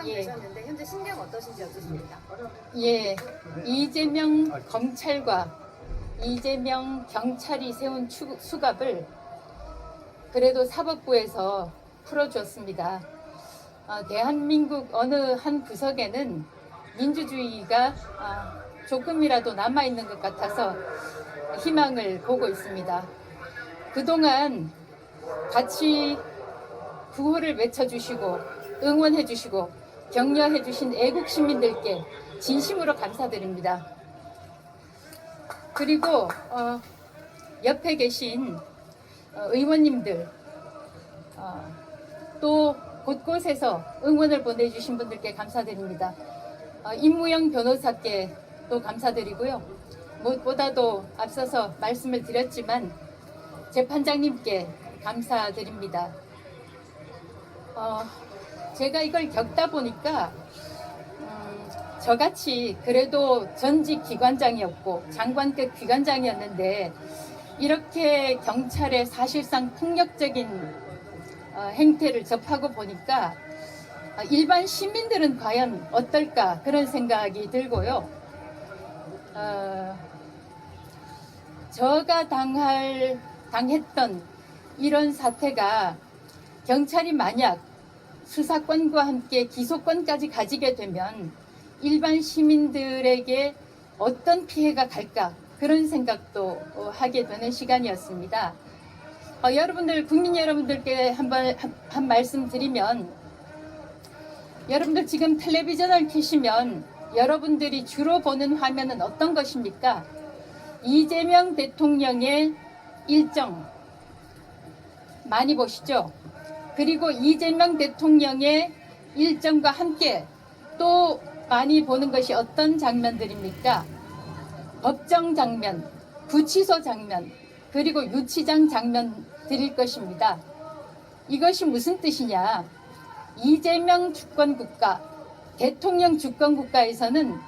확인되셨는데 현재 신경 어떠신지 여쭙습니다. 예, 이재명 검찰과 이재명 경찰이 세운 추- 수갑을 그래도 사법부에서 풀어줬습니다. 어, 대한민국 어느 한 구석에는 민주주의가 아, 조금이라도 남아있는 것 같아서 희망을 보고 있습니다. 그동안 같이 구호를 외쳐주시고 응원해주시고 격려해 주신 애국 시민들께 진심으로 감사드립니다. 그리고 어, 옆에 계신 어, 의원님들 어, 또 곳곳에서 응원을 보내주신 분들께 감사드립니다. 어, 임무영 변호사께 또 감사드리고요. 무엇보다도 앞서서 말씀을 드렸지만 재판장님께 감사드립니다. 어, 제가 이걸 겪다 보니까 음, 저같이 그래도 전직 기관장이었고 장관급 기관장이었는데 이렇게 경찰의 사실상 폭력적인 어, 행태를 접하고 보니까 어, 일반 시민들은 과연 어떨까 그런 생각이 들고요. 어, 저가 당할 당했던 이런 사태가 경찰이 만약 수사권과 함께 기소권까지 가지게 되면 일반 시민들에게 어떤 피해가 갈까 그런 생각도 어, 하게 되는 시간이었습니다. 어, 여러분들 국민 여러분들께 한번 한, 한 말씀 드리면 여러분들 지금 텔레비전을 켜시면 여러분들이 주로 보는 화면은 어떤 것입니까? 이재명 대통령의 일정 많이 보시죠? 그리고 이재명 대통령의 일정과 함께 또 많이 보는 것이 어떤 장면들입니까? 법정 장면, 구치소 장면, 그리고 유치장 장면 드릴 것입니다. 이것이 무슨 뜻이냐? 이재명 주권국가, 대통령 주권국가에서는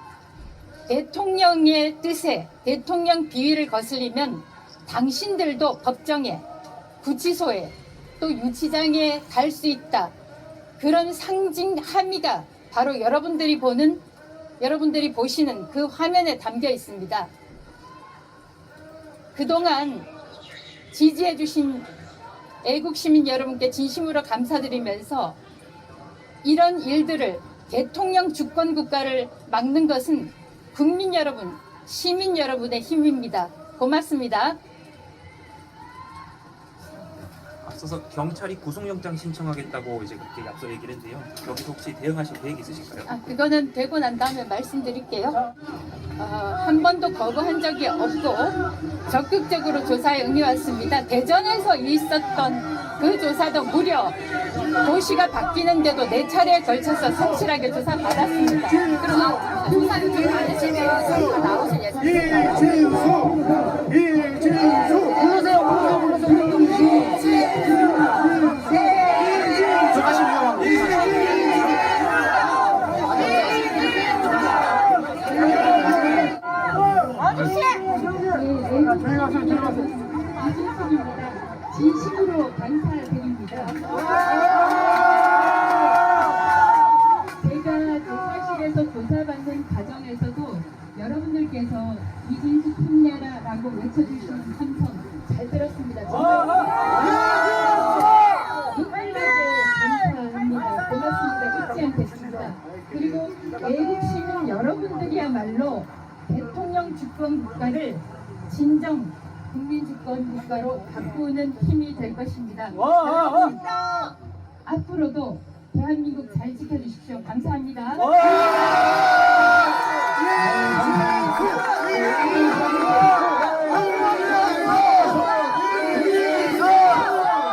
대통령의 뜻에 대통령 비위를 거슬리면 당신들도 법정에, 구치소에, 또 유치장에 갈 수 있다. 그런 상징 함의가 바로 여러분들이 보는 여러분들이 보시는 그 화면에 담겨 있습니다. 그동안 지지해 주신 애국 시민 여러분께 진심으로 감사드리면서 이런 일들을 대통령 주권 국가를 막는 것은 국민 여러분, 시민 여러분의 힘입니다. 고맙습니다. 앞서서 경찰이 구속영장 신청하겠다고 이제 그렇게 앞서 얘기를 했는데요. 여기서 혹시 대응하실 계획 있으실까요? 아, 그거는 되고 난 다음에 말씀드릴게요. 어, 한 번도 거부한 적이 없고 적극적으로 조사에 응해왔습니다. 대전에서 있었던 그 조사도 무려 도시가 바뀌는데도 네 차례에 걸쳐서 성실하게 조사 받았습니다. 그럼 조사를 좀 받으시면 성과 나오실 예정인가요? 이진수 이진수 불러세요 불러세요 불러세요 조용히 하세요 조용히 하세요 진심으로 감사드립니다. 제가 조사실에서 조사받는 과정에서도 여러분들께서 이진수 탐내라라고 외쳐주시는 함성 잘 들었습니다. 정말 눈물나게 감사합니다. 고맙습니다. 잊지 않겠습니다. 그리고 애국 시민 여러분들이야말로 대통령 주권 국가를 진정 국민 주권 국가로 바꾸는 힘이 될 것입니다. 앞으로도 대한민국 잘 지켜주십시오. 감사합니다.